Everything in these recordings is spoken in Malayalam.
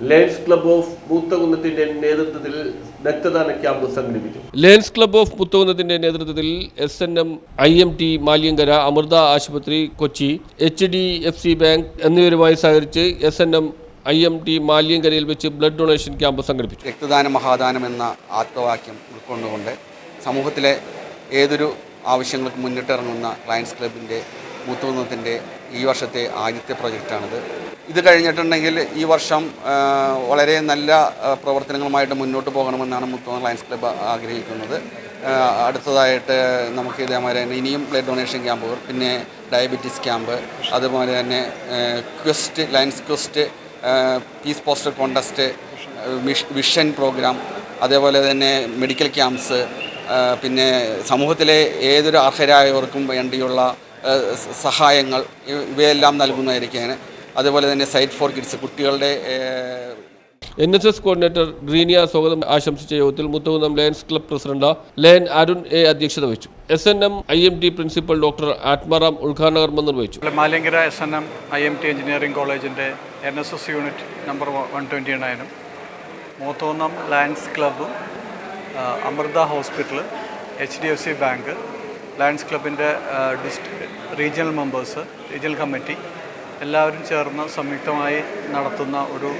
lions club of മൂത്തകുന്നത്തിന്റെ നേതൃത്വത്തിൽ രക്തദാന ക്യാമ്പ് സംഘടിപ്പിച്ചു. ലയൺസ് ക്ലബ് ഓഫ് പുത്തുകുന്നത്തിന്റെ നേതൃത്വത്തിൽ S N M I M T Maliankara Amrita ആശുപത്രി Kochi H D F C bank എന്നിവരുമായി സഹകരിച്ച് S N M I M T മാലിയങ്കരയിൽ വെച്ച് ബ്ലഡ് ഡൊണേഷൻ ക്യാമ്പ് സംഘടിപ്പിച്ചു. രക്തദാന മഹാദാനം എന്ന ആത്മവാക്യം ഉൾക്കൊണ്ടുകൊണ്ട് സമൂഹത്തിലെ ഏതൊരു ആവശ്യങ്ങൾക്ക് മുന്നിട്ടിറങ്ങുന്ന ലയൺസ് ക്ലബിന്റെ മൂത്തുകുന്നത്തിന്റെ ഈ വർഷത്തെ ആദ്യത്തെ പ്രൊജക്റ്റാണിത്. ഇത് കഴിഞ്ഞിട്ടുണ്ടെങ്കിൽ ഈ വർഷം വളരെ നല്ല പ്രവർത്തനങ്ങളുമായിട്ട് മുന്നോട്ട് പോകണമെന്നാണ് മുത്തോൺ ലയൻസ് ക്ലബ്ബ് ആഗ്രഹിക്കുന്നത്. അടുത്തതായിട്ട് നമുക്ക് ഇതേമാതിരി തന്നെ ഇനിയും ബ്ലഡ് ഡൊണേഷൻ ക്യാമ്പുകൾ പിന്നെ ഡയബറ്റീസ് ക്യാമ്പ് അതുപോലെ തന്നെ quest lions quest peace poster contest vision programme അതേപോലെ തന്നെ മെഡിക്കൽ ക്യാമ്പ്സ് പിന്നെ സമൂഹത്തിലെ ഏതൊരു അർഹരായവർക്കും വേണ്ടിയുള്ള സഹായങ്ങൾ ഇവ- ഇവയെല്ലാം നൽകുന്നതായിരിക്കും അതുപോലെ തന്നെ സൈറ്റ് ഫോർ കിഡ്സ് കുട്ടികളുടെ N S S coordinator Greenia സ്വാഗതം ആശംസിച്ച യോഗത്തിൽ Moothakunnam lions club president lion Arun A അധ്യക്ഷത വഹിച്ചു. S N M I M T principal doctor Atmaram ഉദ്ഘാടന കർമ്മം നിർവഹിച്ചു Maliankara S N M I M T engineering കോളേജിന്റെ N S S unit number one twenty നയനും മൂത്തോന്നം lions ക്ലബ്ബും Amrita hospital H D F C bank lions ക്ലബിന്റെ റീജിയണൽ മെമ്പേഴ്സ് റീജിയണൽ കമ്മിറ്റി എല്ലാവരും ചേർന്ന് സംയുക്തമായി നടത്തുന്ന ഒരു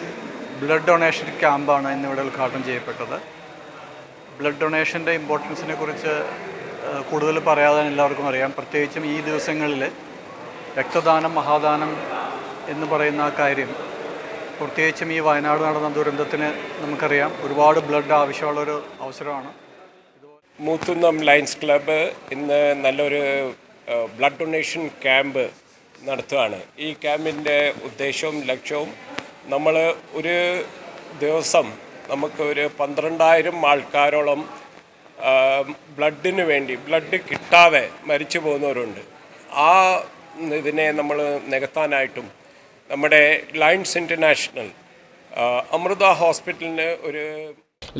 ബ്ലഡ് ഡൊണേഷൻ ക്യാമ്പാണ് ഇന്നിവിടെ ഉദ്ഘാടനം ചെയ്യപ്പെട്ടത്. ബ്ലഡ് ഡൊണേഷന്റെ ഇമ്പോർട്ടൻസിനെ കുറിച്ച് കൂടുതൽ പറയാതെ എല്ലാവർക്കും അറിയാം. പ്രത്യേകിച്ചും ഈ ദിവസങ്ങളിൽ രക്തദാനം മഹാദാനം എന്ന് പറയുന്ന കാര്യം പ്രത്യേകിച്ചും ഈ വയനാട് നടന്ന ദുരന്തത്തിന് നമുക്കറിയാം. ഒരുപാട് ബ്ലഡ് ആവശ്യമുള്ളൊരു അവസരമാണ്. മൂത്തുന്നം ലയൺസ് ക്ലബ്ബ് ഇന്ന് നല്ലൊരു ബ്ലഡ് ഡൊണേഷൻ ക്യാമ്പ് നടത്തുകയാണ്. ഈ ക്യാമ്പിന്റെ ഉദ്ദേശവും ലക്ഷ്യവും നമ്മൾ ഒരു ദിവസം നമുക്ക് ഒരു പന്ത്രണ്ടായിരം ആൾക്കാരോളം ബ്ലഡിന് വേണ്ടി ബ്ലഡ് കിട്ടാതെ മരിച്ചു പോകുന്നവരുണ്ട്. ആ ഇതിനെ നമ്മൾ നികത്താനായിട്ടും നമ്മുടെ ലയൺസ് ഇന്റർനാഷണൽ അമൃത ഹോസ്പിറ്റലിന് ഒരു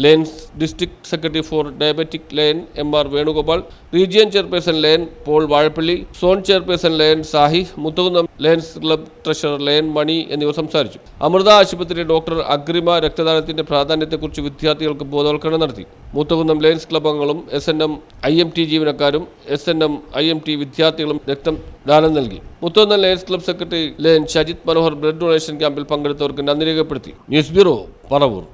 lions district secretary for diabetic lion M R Venugopal region chairperson lion Paul Vazhappally zone chairperson lion Sahi Moothakunnam lions club treasurer lion Mani എന്നിവർ സംസാരിച്ചു. അമൃത ആശുപത്രി ഡോക്ടർ അഗ്രിമ രക്തദാനത്തിന്റെ പ്രാധാന്യത്തെക്കുറിച്ച് വിദ്യാർത്ഥികൾക്ക് ബോധവൽക്കരണം നടത്തി. മുത്തുകുന്നം ലയൻസ് ക്ലബ് അംഗങ്ങളും S N M I M T ജീവനക്കാരും S N M I M T വിദ്യാർത്ഥികളും രക്തം ദാനം നൽകി. Moothakunnam lions club secretary lion Shajith Manohar blood donation ക്യാമ്പിൽ പങ്കെടുത്തവർക്ക് നന്ദി രേഖപ്പെടുത്തി. News bureau Paravur.